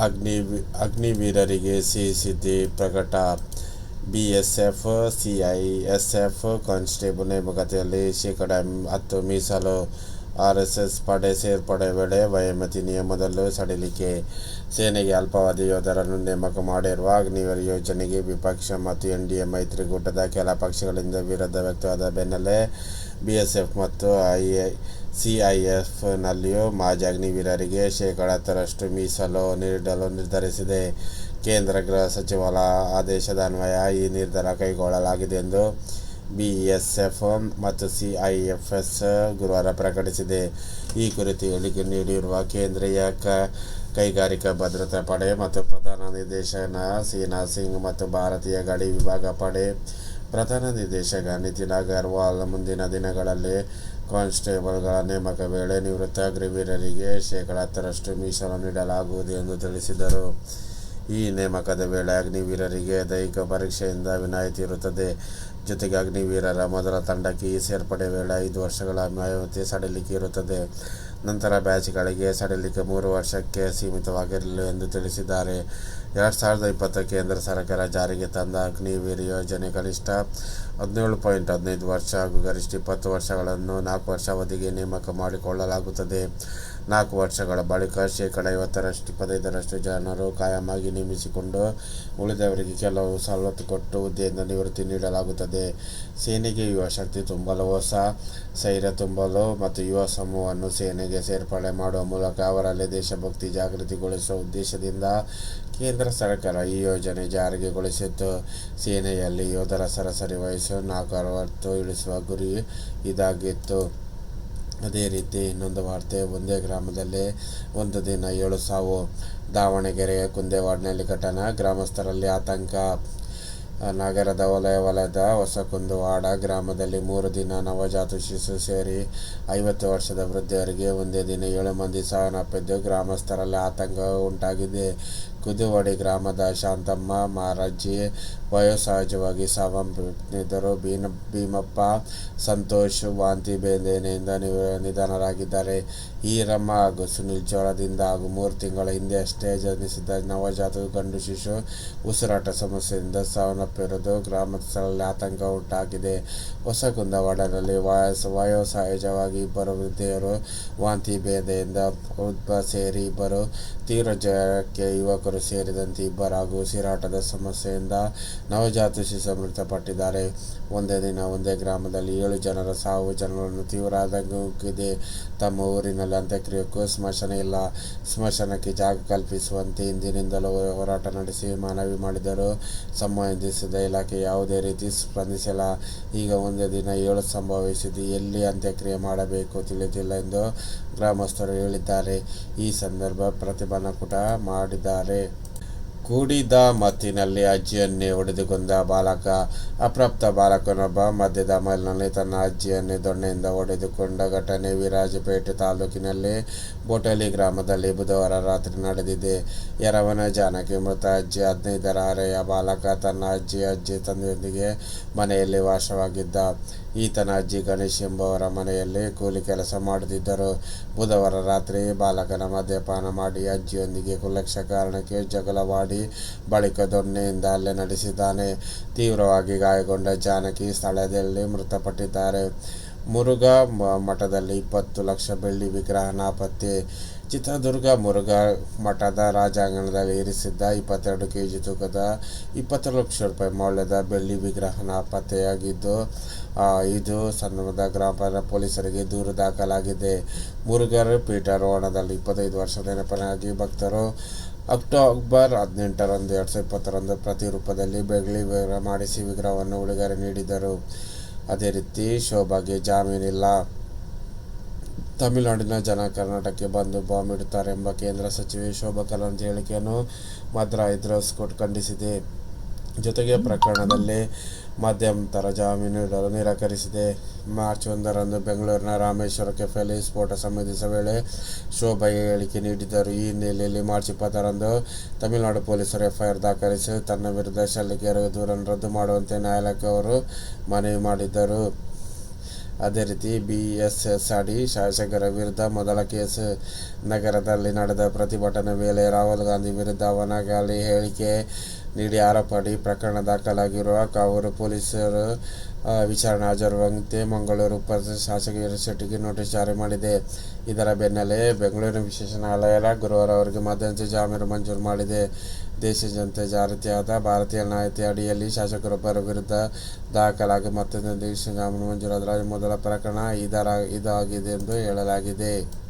ಅಗ್ನಿ ಅಗ್ನಿವೀರರಿಗೆ ಸಿಹಿ ಸುದ್ದಿ ಪ್ರಕಟ ಬಿಎಸ್ಎಫ್ ಸಿಐಎಸ್ಎಫ್ ಕಾನ್ಸ್ಟೇಬಲ್ ನೇಮಕಾತಿಯಲ್ಲಿ ಶೇಕಡ ಹತ್ತು ಮೀಸಲು ಆರ್ಎಸ್ಎಸ್ ಪಡೆ ಸೇರ್ಪಡೆ ವೇಳೆ ವಯೋಮಿತಿ ನಿಯಮದಲ್ಲೂ ಸಡಿಲಿಕೆ. ಸೇನೆಗೆ ಅಲ್ಪಾವಧಿ ಯೋಧರನ್ನು ನೇಮಕ ಮಾಡಿರುವ ಅಗ್ನಿವೀರ ಯೋಜನೆಗೆ ವಿಪಕ್ಷ ಮತ್ತು ಎನ್ಡಿಎ ಮೈತ್ರಿಕೂಟದ ಕೆಲ ಪಕ್ಷಗಳಿಂದ ವಿರೋಧ ವ್ಯಕ್ತವಾದ ಬೆನ್ನಲ್ಲೇ ಬಿಎಸ್ಎಫ್ ಮತ್ತು ಐ ಸಿಐಎಫ್ನಲ್ಲಿಯೂ ಮಾಜಿ ಅಗ್ನಿವೀರರಿಗೆ ಶೇಕಡ ಹತ್ತರಷ್ಟು ಮೀಸಲು ನೀಡಲು ನಿರ್ಧರಿಸಿದೆ. ಕೇಂದ್ರ ಗೃಹ ಸಚಿವಾಲಯ ಆದೇಶದ ಅನ್ವಯ ಈ ನಿರ್ಧಾರ ಕೈಗೊಳ್ಳಲಾಗಿದೆ ಎಂದು ಬಿಎಸ್ಎಫ್ ಮತ್ತು ಸಿಐಎಫ್ಎಸ್ ಗುರುವಾರ ಪ್ರಕಟಿಸಿದೆ. ಈ ಕುರಿತು ಹೇಳಿಕೆ ನೀಡಿರುವ ಕೇಂದ್ರೀಯ ಕ, ಕೈಗಾರಿಕಾ ಭದ್ರತಾ ಪಡೆ ಮತ್ತು ಪ್ರಧಾನ ನಿರ್ದೇಶನ ಸೇನಾ ಸಿಂಗ್ ಮತ್ತು ಭಾರತೀಯ ಗಡಿ ವಿಭಾಗ ಪಡೆ ಪ್ರಧಾನ ನಿರ್ದೇಶಕ ನಿತಿನ್ ಅಗರ್ವಾಲ್ ಮುಂದಿನ ದಿನಗಳಲ್ಲಿ ಕಾನ್ಸ್ಟೇಬಲ್ಗಳ ನೇಮಕ ವೇಳೆ ನಿವೃತ್ತ ಗ್ರಿವೀರರಿಗೆ ಶೇಕಡ ಹತ್ತರಷ್ಟು ಮೀಸಲು ನೀಡಲಾಗುವುದು ಎಂದು ತಿಳಿಸಿದರು. ಈ ನೇಮಕದ ವೇಳೆ ಅಗ್ನಿವೀರರಿಗೆ ದೈಹಿಕ ಪರೀಕ್ಷೆಯಿಂದ ವಿನಾಯಿತಿ ಇರುತ್ತದೆ. ಜೊತೆಗೆ ಅಗ್ನಿವೀರರ ಮೊದಲ ತಂಡಕ್ಕೆ ಈ ಸೇರ್ಪಡೆ ವೇಳೆ ಐದು ವರ್ಷಗಳ ವಯೋಮಿತಿ ಸಡಿಲಿಕೆ ಇರುತ್ತದೆ. ನಂತರ ಬ್ಯಾಚ್ಗಳಿಗೆ ಸಡಿಲಿಕೆ ಮೂರು ವರ್ಷಕ್ಕೆ ಸೀಮಿತವಾಗಿರಲು ಎಂದು ತಿಳಿಸಿದ್ದಾರೆ. ಎರಡು ಸಾವಿರದ ಇಪ್ಪತ್ತು ಕೇಂದ್ರ ಸರ್ಕಾರ ಜಾರಿಗೆ ತಂದ ಅಗ್ನಿವೀರ್ ಯೋಜನೆ ಕನಿಷ್ಠ ಹದಿನೇಳು ಪಾಯಿಂಟ್ ಹದಿನೈದು ವರ್ಷ ಹಾಗೂ ಗರಿಷ್ಠ ಇಪ್ಪತ್ತು ವರ್ಷಗಳನ್ನು ನಾಲ್ಕು ವರ್ಷ ಅವಧಿಗೆ ನೇಮಕ ಮಾಡಿಕೊಳ್ಳಲಾಗುತ್ತದೆ. ನಾಲ್ಕು ವರ್ಷಗಳ ಬಳಿಕ ಶೇಕಡ ಐವತ್ತರಷ್ಟು, ಇಪ್ಪತ್ತೈದರಷ್ಟು ಜನರು ಕಾಯಮಾಗಿ ನೇಮಿಸಿಕೊಂಡು ಉಳಿದವರಿಗೆ ಕೆಲವು ಸವಲತ್ತು ಕೊಟ್ಟು ಹುದ್ದೆಯಿಂದ ನಿವೃತ್ತಿ ನೀಡಲಾಗುತ್ತದೆ. ಸೇನೆಗೆ ಯುವ ಶಕ್ತಿ ತುಂಬಲು ಹೊಸ ಸೈರ್ಯ ತುಂಬಲು ಮತ್ತು ಯುವ ಸಮೂಹವನ್ನು ಸೇನೆಗೆ ಸೇರ್ಪಡೆ ಮಾಡುವ ಮೂಲಕ ಅವರಲ್ಲಿ ದೇಶಭಕ್ತಿ ಜಾಗೃತಿಗೊಳಿಸುವ ಉದ್ದೇಶದಿಂದ ಕೇಂದ್ರ ಸರ್ಕಾರ ಈ ಯೋಜನೆ ಜಾರಿಗೆಗೊಳಿಸಿತ್ತು ಸೇನೆಯಲ್ಲಿ ಯೋಧರ ಸರಾಸರಿ ವಯಸ್ಸು ನಾಲ್ಕು ಅರವತ್ತು ಇಳಿಸುವ ಗುರಿ ಇದಾಗಿತ್ತು. ಅದೇ ರೀತಿ ಇನ್ನೊಂದು ವಾರ್ತೆ. ಒಂದೇ ಗ್ರಾಮದಲ್ಲಿ ಒಂದು ದಿನ ಏಳು ಸಾವು. ದಾವಣಗೆರೆಯ ಕುಂದೇವಾಡ್ನಲ್ಲಿ ಘಟನಾ. ಗ್ರಾಮಸ್ಥರಲ್ಲಿ ಆತಂಕ. ನಗರದ ವಲಯ ವಲಯದ ಹೊಸಕುಂದುವಾಡ ಗ್ರಾಮದಲ್ಲಿ ಮೂರು ದಿನ ನವಜಾತ ಶಿಶು ಸೇರಿ ಐವತ್ತು ವರ್ಷದ ವೃದ್ಧರಿಗೆ ಒಂದೇ ದಿನ ಏಳು ಮಂದಿ ಸಾವನ್ನಪ್ಪಿದ್ದು, ಗ್ರಾಮಸ್ಥರಲ್ಲಿ ಆತಂಕ ಉಂಟಾಗಿದೆ. ಕುದುವಾಡಿ ಗ್ರಾಮದ ಶಾಂತಮ್ಮ ಮಾರಜ್ಜಿ ವಯೋಸಹಜವಾಗಿ ಸಾವಂಬಿದ್ದರು ಭೀನ, ಭೀಮಪ್ಪ ಸಂತೋಷ್ ವಾಂತಿ ಬೇಂದೇನೆಯಿಂದ ನಿಧನರಾಗಿದ್ದಾರೆ. ಈರಮ್ಮ ಹಾಗೂ ಸುನಿಲ್ ಜ್ವರದಿಂದ ಹಾಗೂ ಮೂರು ತಿಂಗಳ ಹಿಂದೆ ಅಷ್ಟೇ ಜನಿಸಿದ್ದ ನವಜಾತ ಗಂಡು ಶಿಶು ಉಸಿರಾಟ ಸಮಸ್ಯೆಯಿಂದ ಸಾವನ್ನಪ್ಪಿರುವುದು ಗ್ರಾಮಸ್ಥರಲ್ಲಿ ಆತಂಕ ಉಂಟಾಗಿದೆ. ಹೊಸಕುಂದವಾಡನಲ್ಲಿ ವಯಸ್ ವಯೋಸಹಜವಾಗಿ ಇಬ್ಬರು ವೃದ್ಧೆಯರು ವಾಂತಿ ಬೇದೆಯಿಂದ ಉದ್ಭ ಸೇರಿ ಇಬ್ಬರು ತೀವ್ರ ಜ್ವರಕ್ಕೆ ಯುವಕರು ಸೇರಿದಂತೆ ಇಬ್ಬರು ಹಾಗೂ ಉಸಿರಾಟದ ಸಮಸ್ಯೆಯಿಂದ ನವಜಾತ ಶಿಶು ಮೃತಪಟ್ಟಿದ್ದಾರೆ. ಒಂದೇ ದಿನ ಒಂದೇ ಗ್ರಾಮದಲ್ಲಿ ಏಳು ಜನರ ಸಾವು ಜನರನ್ನು ತೀವ್ರ ಆದಂಗಿದೆ ತಮ್ಮ ಊರಿನಲ್ಲಿ ಅಂತ್ಯಕ್ರಿಯೆಗೂ ಸ್ಮಶಾನ ಇಲ್ಲ. ಸ್ಮಶಾನಕ್ಕೆ ಜಾಗ ಕಲ್ಪಿಸುವಂತೆ ಇಂದಿನಿಂದಲೂ ಹೋರಾಟ ನಡೆಸಿ ಮನವಿ ಮಾಡಿದರು. ಸಂಬಂಧಿಸಿದ ಇಲಾಖೆ ಯಾವುದೇ ರೀತಿ ಸ್ಪಂದಿಸಿಲ್ಲ. ಈಗ ಒಂದೇ ದಿನ ಏಳು ಸಂಭವಿಸಿದ್ದು ಎಲ್ಲಿ ಅಂತ್ಯಕ್ರಿಯೆ ಮಾಡಬೇಕು ತಿಳಿದಿಲ್ಲ ಎಂದು ಗ್ರಾಮಸ್ಥರು ಹೇಳಿದ್ದಾರೆ. ಈ ಸಂದರ್ಭ ಪ್ರತಿಭಟನಾಕೂಟ ಮಾಡಿದ್ದಾರೆ. ಕುಡಿದ ಮತ್ತಿನಲ್ಲಿ ಅಜ್ಜಿಯನ್ನೇ ಹೊಡೆದುಕೊಂಡ ಬಾಲಕ, ಅಪ್ರಾಪ್ತ ಬಾಲಕನೊಬ್ಬ ಮಧ್ಯದ ಮೈಲಿನಲ್ಲಿ ತನ್ನ ಅಜ್ಜಿಯನ್ನೇ ದೊಣ್ಣೆಯಿಂದ ಹೊಡೆದುಕೊಂಡ ಘಟನೆ ವಿರಾಜಪೇಟೆ ತಾಲೂಕಿನಲ್ಲಿ ಬೋಟಲಿ ಗ್ರಾಮದಲ್ಲಿ ಬುಧವಾರ ರಾತ್ರಿ ನಡೆದಿದೆ. ಎರವನ ಜಾನಕಿ ಮೃತ ಅಜ್ಜಿ ಹದಿನೈದರ ಹರೆಯ ಬಾಲಕ ತನ್ನ ಅಜ್ಜಿ ಅಜ್ಜಿ ತಂದೆಯೊಂದಿಗೆ ಮನೆಯಲ್ಲಿ ವಾಸವಾಗಿದ್ದ. ಈತನ ಅಜ್ಜಿ ಗಣೇಶ್ ಎಂಬುವರ ಮನೆಯಲ್ಲಿ ಕೂಲಿ ಕೆಲಸ ಮಾಡುತ್ತಿದ್ದರು ಬುಧವಾರ ರಾತ್ರಿ ಬಾಲಕನ ಮದ್ಯಪಾನ ಮಾಡಿ ಅಜ್ಜಿಯೊಂದಿಗೆ ಕುಲಕ್ಷ ಕಾರಣಕ್ಕೆ ಜಗಳವಾಡಿ ಬಳಿಕ ದೊಣ್ಣೆಯಿಂದ ಹಲ್ಲೆ ನಡೆಸಿದ್ದಾನೆ. ತೀವ್ರವಾಗಿ ಗಾಯಗೊಂಡ ಜಾನಕಿ ಸ್ಥಳದಲ್ಲಿ ಮೃತಪಟ್ಟಿದ್ದಾರೆ. ಮುರುಘಾ ಮಠದಲ್ಲಿ ಇಪ್ಪತ್ತು ಲಕ್ಷ ಬೆಳ್ಳಿ ವಿಗ್ರಹ ನಾಪತ್ತೆ. ಚಿತ್ರದುರ್ಗ ಮುರುಘಾ ಮಠದ ರಾಜಾಂಗಣದಲ್ಲಿ ಇರಿಸಿದ್ದ ಇಪ್ಪತ್ತೆರಡು ಕೆಜಿ ತೂಕದ ಇಪ್ಪತ್ತು ಲಕ್ಷ ರೂಪಾಯಿ ಮೌಲ್ಯದ ಬೆಳ್ಳಿ ವಿಗ್ರಹ ನಾಪತ್ತೆಯಾಗಿದ್ದು ಇದು ಸಣ್ಣದ ಗ್ರಾಮ ಪೊಲೀಸರಿಗೆ ದೂರು ದಾಖಲಾಗಿದೆ. ಮುರುಘರ್ ಪೀಠಾರೋಹಣದಲ್ಲಿ ಇಪ್ಪತ್ತೈದು ವರ್ಷದ ನೆನಪನಾಗಿ ಭಕ್ತರು ಅಕ್ಟೋಬರ್ ಹದಿನೆಂಟರಂದು, ಎರಡು ಸಾವಿರದ ಇಪ್ಪತ್ತರಂದು ಪ್ರತಿ ರೂಪದಲ್ಲಿ ವಿಗ್ರಹ ಮಾಡಿಸಿ ವಿಗ್ರಹವನ್ನು ಉಡುಗೊರೆ ನೀಡಿದರು. ಅದೇ ರೀತಿ ಶೋಭಾಗೆ ಜಾಮೀನಿಲ್ಲ ತಮಿಳುನಾಡಿನ ಜನ ಕರ್ನಾಟಕಕ್ಕೆ ಬಂದು ಬಾಂಬ್ ಇಡುತ್ತಾರೆ ಎಂಬ ಕೇಂದ್ರ ಸಚಿವೆ ಶೋಭಾ ಕರಂದ್ಲಾಜೆ ಹೇಳಿಕೆಯನ್ನು ಮದ್ರಾ ಹೈದ್ರಾಸ್ ಕೋರ್ಟ್ ಖಂಡಿಸಿದೆ. ಜೊತೆಗೆ ಪ್ರಕರಣದಲ್ಲಿ ಮಧ್ಯಂತರ ಜಾಮೀನು ನೀಡಲು ನಿರಾಕರಿಸಿದೆ. ಮಾರ್ಚ್ ಒಂದರಂದು ಬೆಂಗಳೂರಿನ ರಾಮೇಶ್ವರ ಕೆಫೆಯಲ್ಲಿ ಸ್ಫೋಟ ಸಂಬಂಧಿಸಿದ ವೇಳೆ ಶೋಭಾ ಹೇಳಿಕೆ ನೀಡಿದ್ದರು. ಈ ಹಿನ್ನೆಲೆಯಲ್ಲಿ ಮಾರ್ಚ್ ಇಪ್ಪತ್ತರಂದು ತಮಿಳುನಾಡು ಪೊಲೀಸರು ಎಫ್ಐಆರ್ ದಾಖಲಿಸಿ ತನ್ನ ವಿರುದ್ಧ ಸಲ್ಲಿಕೆಯ ದೂರನ್ನು ರದ್ದು ಮಾಡುವಂತೆ ನ್ಯಾಯಾಲಯಕ್ಕೆ ಅವರು ಮನವಿ ಮಾಡಿದ್ದರು. ಅದೇ ರೀತಿ ಬಿ ಎಸ್ ಎಸ್ ಅಡಿ ಶಾಸಕರ ವಿರುದ್ಧ ಮೊದಲ ಕೇಸ್ ನಗರದಲ್ಲಿ ನಡೆದ ಪ್ರತಿಭಟನೆ ವೇಳೆ ರಾಹುಲ್ ಗಾಂಧಿ ವಿರುದ್ಧ ವನಗಾಲಿ ಹೇಳಿಕೆ ನೀಡಿ ಆರೋಪಡಿ ಪ್ರಕರಣ ದಾಖಲಾಗಿರುವ ಕಾವೂರು ಪೊಲೀಸರು ವಿಚಾರಣೆ ಹಾಜರಾಗುವಂತೆ ಮಂಗಳೂರು ಉಪ ಶಾಸಕ ಶೆಟ್ಟಿಗೆ ನೋಟಿಸ್ ಜಾರಿ ಮಾಡಿದೆ. ಇದರ ಬೆನ್ನಲ್ಲೇ ಬೆಂಗಳೂರಿನ ವಿಶೇಷ ನ್ಯಾಯಾಲಯ ಗುರುವಾರ ಅವರಿಗೆ ಮಧ್ಯಂತರ ಜಾಮೀನು ಮಂಜೂರು ಮಾಡಿದೆ. ಜನತೆ ಜಾರಿಯಾದ ಭಾರತೀಯ ನ್ಯಾಯತೆ ಅಡಿಯಲ್ಲಿ ಶಾಸಕರೊಬ್ಬರ ವಿರುದ್ಧ ದಾಖಲಾಗಿ ಮತ್ತೊಂದು ದೇಶ ಜಾಮೀನು ಮಂಜೂರಾದ ಮೊದಲ ಪ್ರಕರಣ ಇದರ, ಇದಾಗಿದೆ ಎಂದು ಹೇಳಲಾಗಿದೆ.